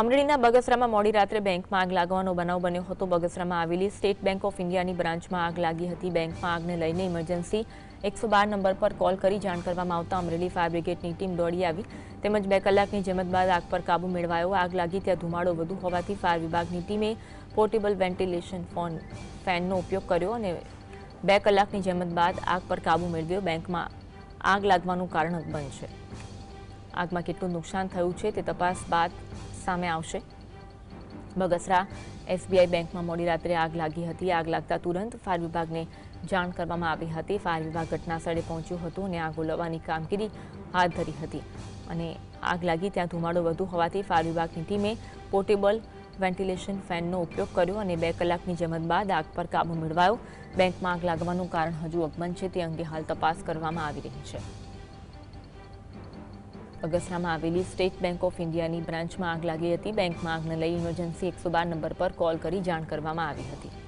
અમરેલીના બગસરામાં મોડી રાત્રે બેંકમાં આગ લાગવાનો બનાવ બન્યો હતો. બગસરામાં આવેલી સ્ટેટ બેંક ઓફ ઇન્ડિયાની બ્રાન્ચમાં આગ લાગી હતી. બેંકમાં આગને લઈને ઇમરજન્સી એકસો બાર નંબર પર કોલ કરી જાણ કરવામાં આવતા અમરેલી ફાયર બ્રિગેડની ટીમ દોડી આવી. તેમજ બે કલાકની જહેમત બાદ આગ પર કાબુ મેળવાયો. આગ લાગી ત્યાં ધુમાડો વધુ હોવાથી ફાયર વિભાગની ટીમે પોર્ટેબલ વેન્ટિલેશન ફોન, ફેનનો ઉપયોગ કર્યો અને બે કલાકની જેમત બાદ આગ પર કાબુ મેળવ્યો. બેંકમાં આગ લાગવાનું કારણ છે આગમાં કેટલું નુકસાન થયું છે તે તપાસ બાદ સામે આવશે. બગસરા એસબીઆઈ બેંકમાં મોડી રાત્રે આગ લાગી હતી. આગ લાગતા તુરંત ફાયર વિભાગને જાણ કરવામાં આવી હતી. ફાયર વિભાગ ઘટનાસ્થળે પહોંચ્યું હતું અને આગ ઓલવવાની કામગીરી હાથ ધરી હતી અને આગ લાગી ત્યાં ધુમાડો વધુ હોવાથી ફાયર વિભાગની ટીમે પોર્ટેબલ વેન્ટિલેશન ફેનનો ઉપયોગ કર્યો અને બે કલાકની જમત બાદ આગ પર કાબુ મેળવાયો. બેંકમાં આગ લાગવાનું કારણ હજુ અગમન છે તે અંગે હાલ તપાસ કરવામાં આવી રહી છે. બગસરામાં આવેલી સ્ટેટ બેંક ઓફ ઇન્ડિયાની બ્રાન્ચમાં આગ લાગી હતી. બેંકમાં આગને લઈ ઇમરજન્સી એકસો બાર નંબર પર કોલ કરી જાણ કરવામાં આવી હતી.